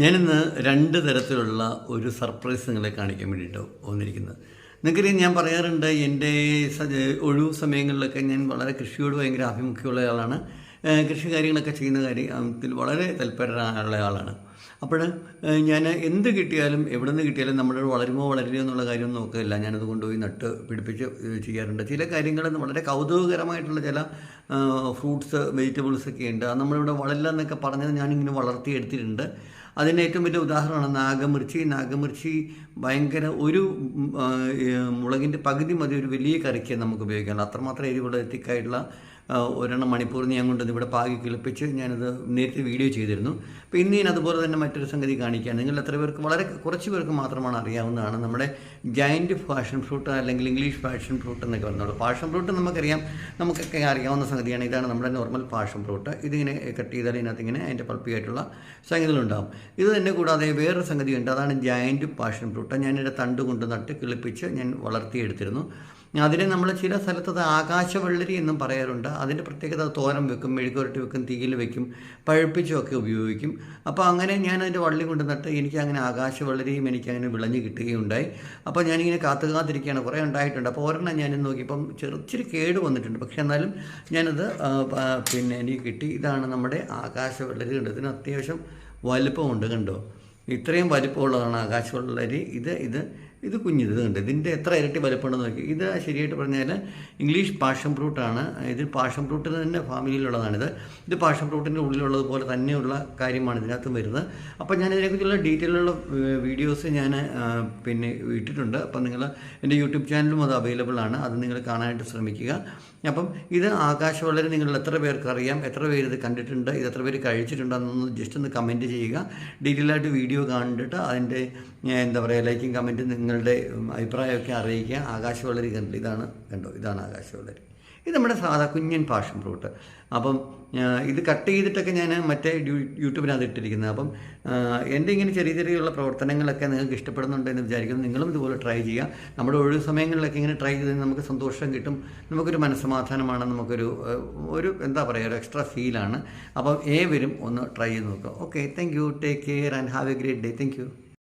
ഞാനിന്ന് രണ്ട് തരത്തിലുള്ള ഒരു സർപ്രൈസ് നിങ്ങളെ കാണിക്കാൻ വേണ്ടിയിട്ട് വന്നിരിക്കുന്നത്. നിങ്ങൾക്കറിയാം ഞാൻ പറയാറുണ്ട് എന്റെ ഒഴിവ് സമയങ്ങളിലൊക്കെ ഞാൻ വളരെ കൃഷിയോട് ഭയങ്കര ആഭിമുഖ്യമുള്ള ആളാണ്. കൃഷി കാര്യങ്ങളൊക്കെ ചെയ്യുന്ന കാര്യത്തിൽ വളരെ തൽപരനുള്ള ആളാണ്. അപ്പോൾ ഞാൻ എന്ത് കിട്ടിയാലും എവിടെ നിന്ന് കിട്ടിയാലും നമ്മുടെ വളരുമോ വളരുമോ എന്നുള്ള കാര്യം നോക്കില്ല ഞാനത് കൊണ്ടുപോയി നട്ട് പിടിപ്പിച്ച് ചെയ്യാറുണ്ട്. ചില കാര്യങ്ങൾ വളരെ കൗതുകകരമായിട്ടുള്ള ചില ഫ്രൂട്ട്സ് വെജിറ്റബിൾസ് ഒക്കെ ഉണ്ട്. അത് നമ്മളിവിടെ വളരില്ല എന്നൊക്കെ പറഞ്ഞത് ഞാനിങ്ങനെ വളർത്തിയെടുത്തിട്ടുണ്ട്. അതിന് ഏറ്റവും വലിയ ഉദാഹരണമാണ് നാഗമിർച്ചി നാഗമിർച്ചി ഭയങ്കര ഒരു മുളകിന്റെ പകുതി മതി ഒരു വലിയ കറിക്ക് നമുക്ക് ഉപയോഗിക്കാം. അത്രമാത്രം എരിവുള്ള തിക്കായിട്ടുള്ള ഒരെണ്ണം മണിപ്പൂറിൽ ഞാൻ കൊണ്ടുവന്ന് ഇവിടെ പാകി കിളിപ്പിച്ച് ഞാനത് നേരത്തെ വീഡിയോ ചെയ്തിരുന്നു. അപ്പോൾ ഇന്ന് ഞാൻ അതുപോലെ തന്നെ മറ്റൊരു സംഗതി കാണിക്കാം. നിങ്ങൾ എത്ര പേർക്ക് വളരെ കുറച്ച് പേർക്ക് മാത്രമാണ് അറിയാവുന്നതാണ് നമ്മുടെ ജയന്റ് ഫാഷൻ ഫ്രൂട്ട് അല്ലെങ്കിൽ ഇംഗ്ലീഷ് ഫാഷൻ ഫ്രൂട്ട് എന്നൊക്കെ പറഞ്ഞോളൂ ഫാഷൻ ഫ്രൂട്ട് നമുക്കറിയാം. നമുക്കൊക്കെ അറിയാവുന്ന സംഗതിയാണ്. ഇതാണ് നമ്മുടെ നോർമൽ ഫാഷൻ ഫ്രൂട്ട് ഇതിങ്ങനെ കട്ട് ചെയ്താൽ ഇതിനകത്ത് ഇങ്ങനെ അതിന്റെ പൾപ്പിയായിട്ടുള്ള സംഗതികളുണ്ടാകും ഇത് തന്നെ കൂടാതെ വേറൊരു സംഗതിയുണ്ട്. അതാണ് ജയന്റ് ഫാഷൻ ഫ്രൂട്ട് ഞാനിവിടെ തണ്ട് കൊണ്ട് നട്ട് കിളിപ്പിച്ച് ഞാൻ വളർത്തിയെടുത്തിരുന്നു. അതിനെ നമ്മൾ ചില സ്ഥലത്ത് അത് ആകാശവെള്ളരി എന്നും പറയാറുണ്ട്. അതിന്റെ പ്രത്യേകത തോരം വെക്കും മെഴുകുരട്ടി വെക്കും തീയിൽ വെക്കും പഴുപ്പിച്ചുമൊക്കെ ഉപയോഗിക്കും. അപ്പോൾ അങ്ങനെ ഞാൻ അതിന്റെ വള്ളി കൊണ്ട് നട്ട് എനിക്ക് അങ്ങനെ ആകാശവെള്ളരിയും എനിക്ക് അങ്ങനെ വിളഞ്ഞ് കിട്ടുകയുണ്ടായി. അപ്പോൾ ഞാനിങ്ങനെ കാത്തു കാത്തിരിക്കുകയാണ് കുറേ ഉണ്ടായിട്ടുണ്ട്. അപ്പോൾ ഒരെണ്ണം ഞാൻ നോക്കിയപ്പം ചെറിച്ചിരി കേട് വന്നിട്ടുണ്ട്. പക്ഷേ എന്നാലും ഞാനത് പിന്നെ എനിക്ക് കിട്ടി. ഇതാണ് നമ്മുടെ ആകാശവെള്ളരി കണ്ടത് ഇതിന് അത്യാവശ്യം വലുപ്പമുണ്ട് കണ്ടോ? ഇത്രയും വലിപ്പമുള്ളതാണ് ആകാശവെള്ളരി. ഇത് ഇത് ഇത് കുഞ്ഞിത് ഇത് കണ്ട്? ഇതിന്റെ എത്ര ഇരട്ടി വലിപ്പമുണ്ടെന്ന് നോക്കി. ഇത് ശരിയായിട്ട് പറഞ്ഞാൽ ഇംഗ്ലീഷ് പാഷൻ ഫ്രൂട്ടാണ് ഇത് പാഷൻ ഫ്രൂട്ടിന് തന്നെ ഫാമിലിയിലുള്ളതാണിത്. ഇത് പാഷൻ ഫ്രൂട്ടിന്റെ ഉള്ളിലുള്ളത് പോലെ തന്നെയുള്ള കാര്യമാണ് ഇതിനകത്തും വരുന്നത്. അപ്പോൾ ഞാൻ ഇതിനെക്കുറിച്ചുള്ള ഡീറ്റെയിലുള്ള വീഡിയോസ് ഞാൻ പിന്നെ ഇട്ടിട്ടുണ്ട്. അപ്പം നിങ്ങൾ എന്റെ യൂട്യൂബ് ചാനലും അത് അവൈലബിൾ ആണ്. അത് നിങ്ങൾ കാണാനായിട്ട് ശ്രമിക്കുക. അപ്പം ഇത് ആകാശ വളരെ നിങ്ങൾ എത്ര പേർക്ക് അറിയാം? എത്ര പേര് ഇത് കണ്ടിട്ടുണ്ട്? ഇത് എത്ര പേര് കഴിച്ചിട്ടുണ്ടെന്നൊന്ന് ജസ്റ്റ് ഒന്ന് കമന്റ് ചെയ്യുക. ഡീറ്റെയിൽ ആയിട്ട് വീഡിയോ കണ്ടിട്ട് അതിന്റെ എന്താ പറയുക ലൈക്കും കമന്റും നിങ്ങളുടെ അഭിപ്രായമൊക്കെ അറിയിക്കുക ആകാശവളരി കണ്ടു ഇതാണ് കണ്ടോ ഇതാണ് ആകാശവളരി. ഇത് നമ്മുടെ സാധാ കുഞ്ഞൻ പാഷൻ ഫ്രൂട്ട്. അപ്പം ഇത് കട്ട് ചെയ്തിട്ടൊക്കെ ഞാൻ മറ്റേ യൂട്യൂബിനകത്ത് ഇട്ടിരിക്കുന്നത്. അപ്പം എന്റെ ഇങ്ങനെ ചെറിയ ചെറിയുള്ള പ്രവർത്തനങ്ങളൊക്കെ നിങ്ങൾക്ക് ഇഷ്ടപ്പെടുന്നുണ്ട് എന്ന് വിചാരിക്കുന്നു. നിങ്ങളും ഇതുപോലെ ട്രൈ ചെയ്യുക. നമ്മുടെ ഒഴിവ് സമയങ്ങളിലൊക്കെ ഇങ്ങനെ ട്രൈ ചെയ്ത് നമുക്ക് സന്തോഷം കിട്ടും. നമുക്കൊരു മനസ്സമാധാനമാണ് നമുക്കൊരു ഒരു എന്താ പറയുക ഒരു എക്സ്ട്രാ ഫീലാണ്. അപ്പം ഏവരും ഒന്ന് ട്രൈ ചെയ്ത് നോക്കുക. Okay thank you. Take care and have a great day. Thank you.